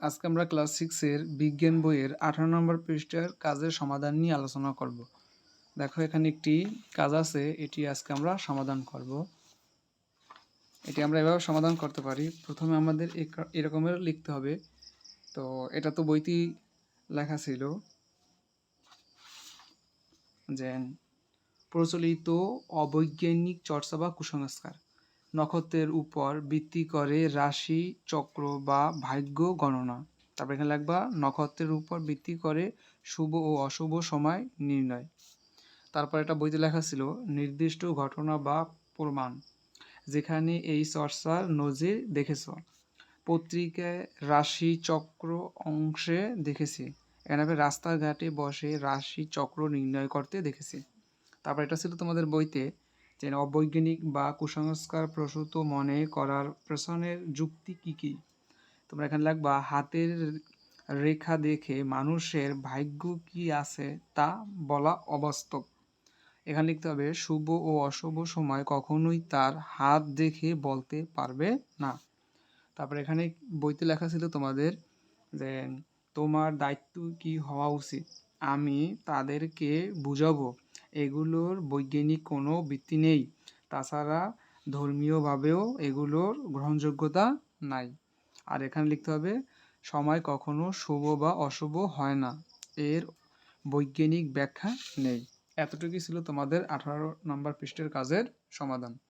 আজকে আমরা ক্লাস সিক্সের বিজ্ঞান বইয়ের আঠারো নম্বর পৃষ্ঠার কাজের সমাধান নিয়ে আলোচনা করব। দেখো, এখানে একটি কাজ আছে, এটি আজকে আমরা সমাধান করব। এটি আমরা এভাবে সমাধান করতে পারি। প্রথমে আমাদের এরকমের লিখতে হবে। তো এটা তো বইতেই লেখা ছিল। যে প্রচলিত অবৈজ্ঞানিক চর্চা বা কুসংস্কার। নক্ষত্রের উপর ভিত্তি করে রাশি, চক্র বা ভাগ্য গণনা। তারপর এখানে লিখবা, নক্ষত্রের উপর ভিত্তি করে শুভ ও অশুভ সময় নির্ণয়। তারপর একটা বইতে লেখা ছিল, নির্দিষ্ট ঘটনা বা প্রমাণ। যেখানে এই চর্চার নজির দেখেছ। পত্রিকায় রাশি, চক্র অংশে দেখেছি। এখানে রাস্তাঘাটে বসে রাশি, চক্র নির্ণয় করতে দেখেছি। তারপর এটা ছিল তোমাদের বইতে যে অবৈজ্ঞানিক বা কুসংস্কার প্রসূত মনে করার পেছনের যুক্তি কি কি? তোমরা এখানে লাগবা, হাতের রেখা দেখে মানুষের ভাগ্য কি আছে তা বলা অবাস্তব। এখানে লিখতে হবে, শুভ ও অশুভ সময় কখনোই তার হাত দেখে বলতে পারবে না। তারপরে এখানে বইতে লেখা ছিল তোমাদের যে, তোমার দায়িত্ব কি হওয়া উচিত? আমি তাদেরকে বুঝাবো। এগুলোর বৈজ্ঞানিক কোনো ভিত্তি নেই। তাছাড়া ধর্মীয়ভাবেও এগুলোর গ্রহণযোগ্যতা নাই। আর এখানে লিখতে হবে, সময় কখনো শুভ বা অশুভ হয় না। এর বৈজ্ঞানিক ব্যাখ্যা নেই। এতটুকুই ছিল তোমাদের আঠারো নম্বর পৃষ্ঠের কাজের সমাধান।